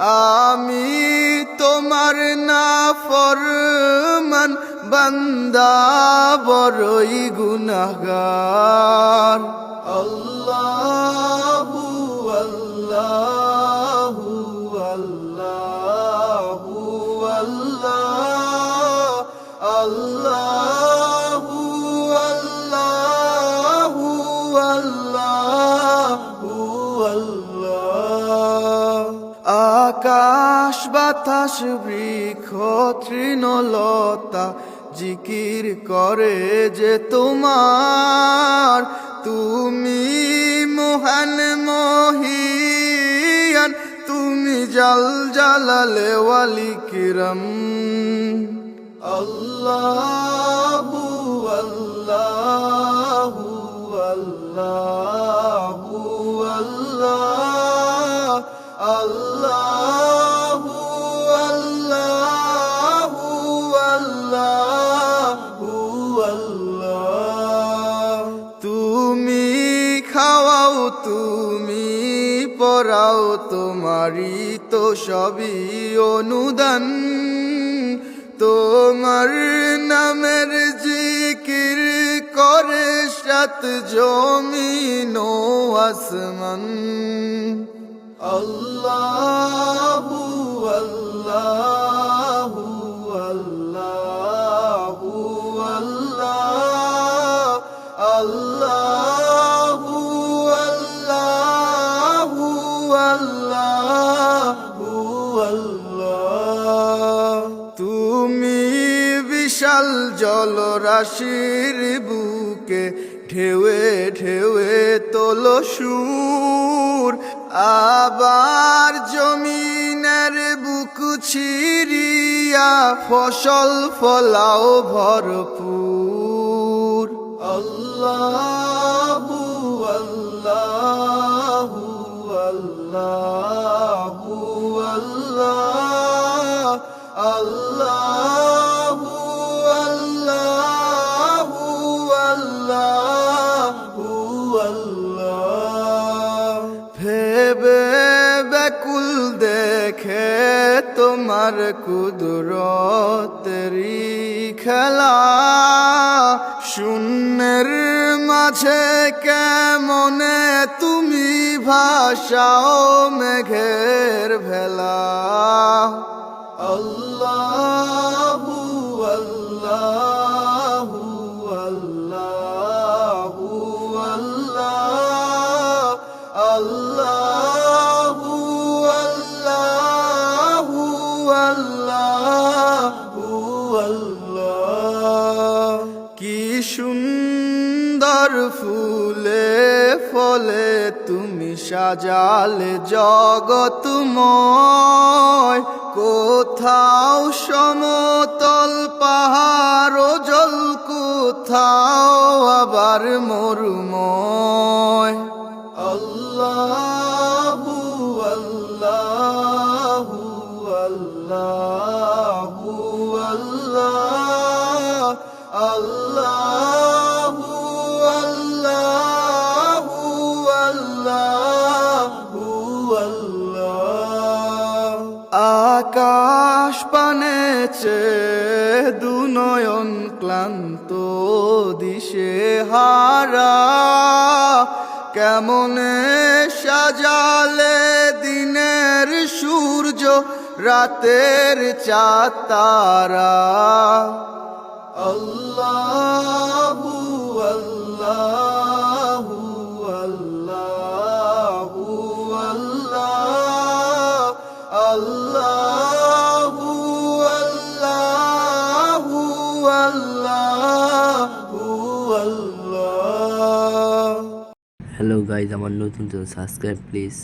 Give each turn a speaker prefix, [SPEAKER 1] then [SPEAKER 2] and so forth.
[SPEAKER 1] আমি তোমার না ফরমান বান্দা বড়ই গুনাহগার। আকাশ, বাতাস, বৃক্ষ, তৃণলতা জিকির করে যে তোমার। তুমি মহান মহিয়ান, তুমি জাল জালালে ওয়ালি কিরম। আল্লাহু আল্লাহু আল্লাহু আল্লাহ। আল্লাহু পড়াও তোমারই তো সবই অনুদান। তোমার নামের জিকির করে সাত জমিন আসমান। আল্লাহু আল্লাহু। জলরাশির বুকে ঢেউয়ে ঢেউয়ে তোল সুর আবার জমিনের বুক ছিড়িয়া ফসল ফলাও ভরপুর। আল্লাহু বেকুল দেখে তোমার কুদরতেরি খেলা। শূন্যের মাঝে কেমনে তুমি ভাষাও মেঘের ভেলা। আল্লাহু সুন্দর ফুলে ফলে তুমি সাজালে জগতময় কোথাও সমতল পাহাড় জল কোথাও আবার মরুময়। আল্লাহু আকাশ পানেছে দুনয়ন ক্লান্ত দিশে হারা। কেমনে সাজালে দিনের সূর্য রাতের চাতারা। আল্লাহু আল্লাহু।
[SPEAKER 2] গাইজ আমার নতুন চ্যানেল সাবস্ক্রাইব প্লিজ